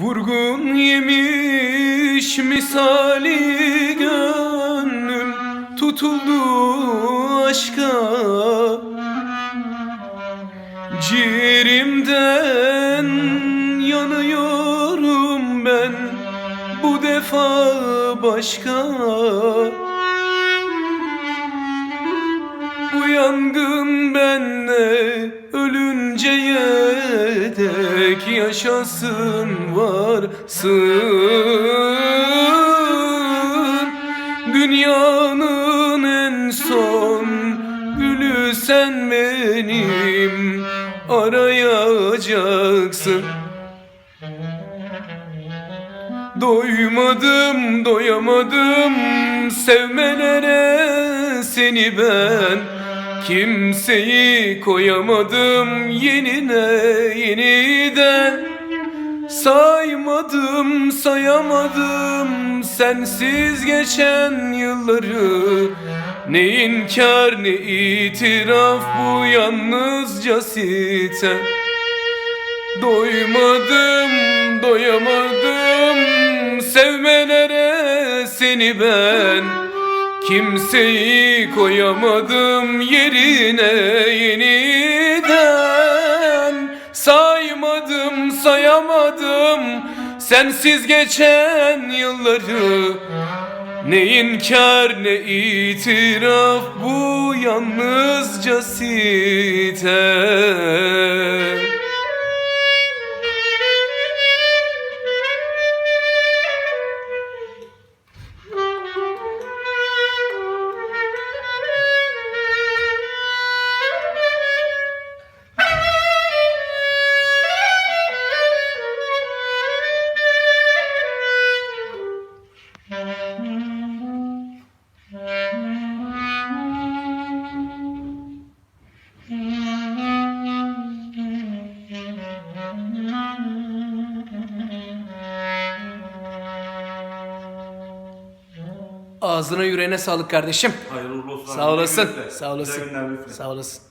Vurgun yemiş misali gönlüm tutuldu aşka. Ciğerimden yanıyorum ben bu defa başka yaşasın varsın. Dünyanın en son gülü sen benim arayacaksın. Doymadım, doyamadım sevmelere seni ben. Kimseyi koyamadım yenine yeniden Saymadım, sayamadım sensiz geçen yılları. Ne inkar ne itiraf bu yalnızca sitem Doymadım, doyamadım sevmelere seni ben. Kimseyi koyamadım yerine yeniden sayamadım sensiz geçen yılları. Ne inkar ne itiraf bu yalnızca sitem Ağzına yüreğine sağlık kardeşim. Hayırlı olsun. Sağ olasın. Sağ olasın. Sağ olasın.